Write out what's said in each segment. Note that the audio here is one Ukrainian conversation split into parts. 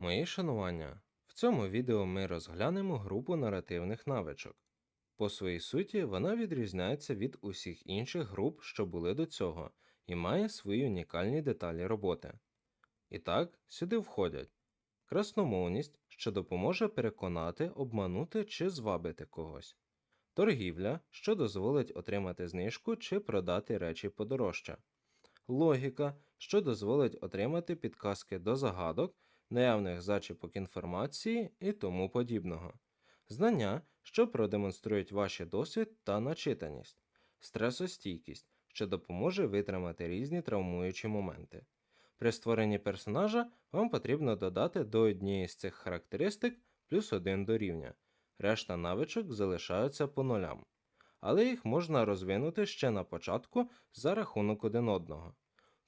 Мої шанування. В цьому відео ми розглянемо групу наративних навичок. По своїй суті, вона відрізняється від усіх інших груп, що були до цього, і має свої унікальні деталі роботи. І так, сюди входять красномовність, що допоможе переконати, обманути чи звабити когось, торгівля, що дозволить отримати знижку чи продати речі подорожче, логіка, що дозволить отримати підказки до загадок, наявних зачіпок інформації і тому подібного. Знання, що продемонструють ваші досвід та начитаність, стресостійкість, що допоможе витримати різні травмуючі моменти. При створенні персонажа вам потрібно додати до однієї з цих характеристик плюс один до рівня. Решта навичок залишаються по нулям. Але їх можна розвинути ще на початку за рахунок один одного.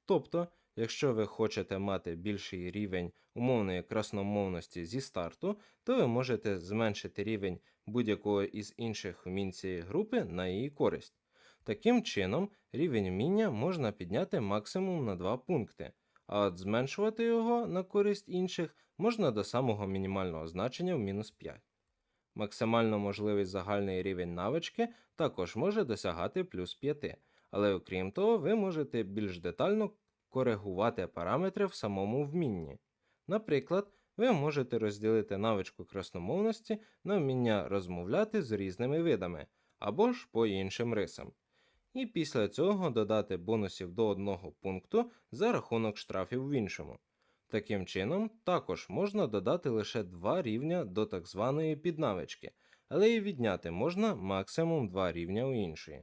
Тобто, якщо ви хочете мати більший рівень умовної красномовності зі старту, то ви можете зменшити рівень будь-якого із інших вмінь цієї групи на її користь. Таким чином, рівень вміння можна підняти максимум на 2 пункти, а от зменшувати його на користь інших можна до самого мінімального значення в мінус 5. Максимально можливий загальний рівень навички також може досягати плюс 5, але окрім того, ви можете більш детально коригувати параметри в самому вмінні. Наприклад, ви можете розділити навичку красномовності на вміння розмовляти з різними видами або ж по іншим рисам. І після цього додати бонусів до одного пункту за рахунок штрафів в іншому. Таким чином, також можна додати лише два рівня до так званої піднавички, але і відняти можна максимум два рівня у іншої.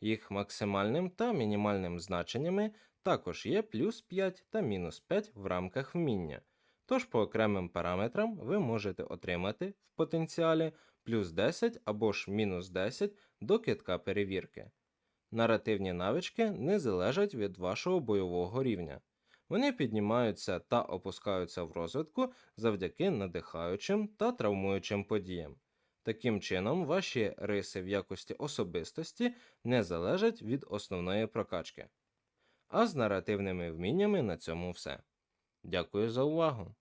Їх максимальним та мінімальним значеннями також є плюс 5 та мінус 5 в рамках вміння. Тож по окремим параметрам ви можете отримати в потенціалі плюс 10 або ж мінус 10 до китка перевірки. Наративні навички не залежать від вашого бойового рівня. Вони піднімаються та опускаються в розвитку завдяки надихаючим та травмуючим подіям. Таким чином, ваші риси в якості особистості не залежать від основної прокачки. А з наративними вміннями на цьому все. Дякую за увагу!